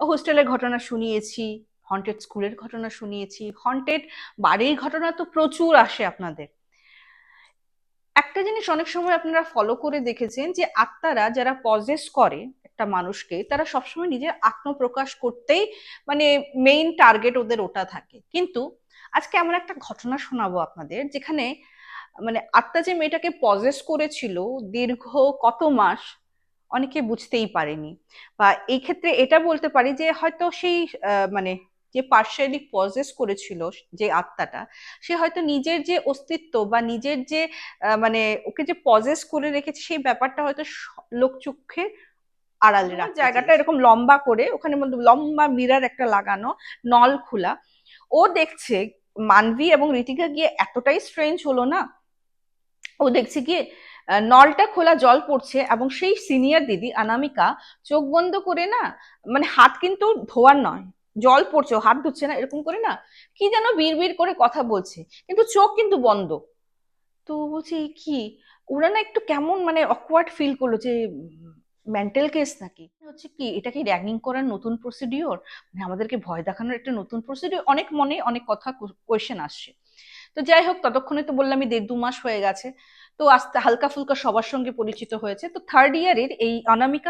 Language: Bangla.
হোস্টেলের ঘটনা শুনিয়েছি হন্টেড স্কুলের ঘটনা শুনিয়েছি হন্টেড বাড়ির ঘটনা তো প্রচুর আসে আপনাদের। একটা জিনিস অনেক সময় আপনারা ফলো করে দেখেছেন যে আত্মারা যারা পজেস করে একটা মানুষকে, তারা সবসময় নিজের আত্মপ্রকাশ করতেই মানে মেইন টার্গেট ওদের ওটা থাকে। কিন্তু আজকে এমন একটা ঘটনা শোনাবো আপনাদের যেখানে মানে আত্মা যে মেয়েটাকে পজেস করেছিল দীর্ঘ কত মাস অনেকে বুঝতেই পারেনি। বা এই ক্ষেত্রে এটা বলতে পারি যে হয়তো সেই মানে যে পার্শিয়ালি পজেস করেছিল যে আত্মাটা সে হয়তো নিজের যে অস্তিত্ব বা নিজের যে মানে ওকে যে পজেস করে রেখেছে সেই ব্যাপারটা হয়তো লোকচক্ষে আড়ালে রাখা জায়গাটা এরকম লম্বা করে ওখানে মধ্যে লম্বা মিরার একটা লাগানো নল খোলা। ও দেখছে মানবী এবং ঋতিকা গিয়ে এতটাই স্ট্রেঞ্জ হলো না। ও দেখছে গিয়ে নলটা খোলা জল পড়ছে এবং সেই সিনিয়র দিদি অনামিকা চোখ বন্ধ করে না মানে হাত কিন্তু ধোয়ার নয়, জল পড়ছে হাত ধুচ্ছে না, এরকম করে না, কি যেন বিড় করে কথা বলছে, কিন্তু চোখ কিন্তু বন্ধ। তো বলছে কি? ওরা না একটু কেমন মানে অকওয়ার্ড ফিল করল যে মেন্টাল কেস নাকি? হচ্ছে কি, এটা কি র্যাগিং করার নতুন প্রসিডিওর মানে আমাদেরকে ভয় দেখানোর একটা নতুন প্রসিডিওর অনেক মনে অনেক কথা কোয়েশ্চেন আসছে। তো যাই হোক, ততক্ষণে তো বললাম বললামই দেড় দু মাস হয়ে গেছে। তো আস্তে হালকা ফুলকা সবার সঙ্গে পরিচিত হয়েছে। তো থার্ড ইয়ারের এই অনামিকা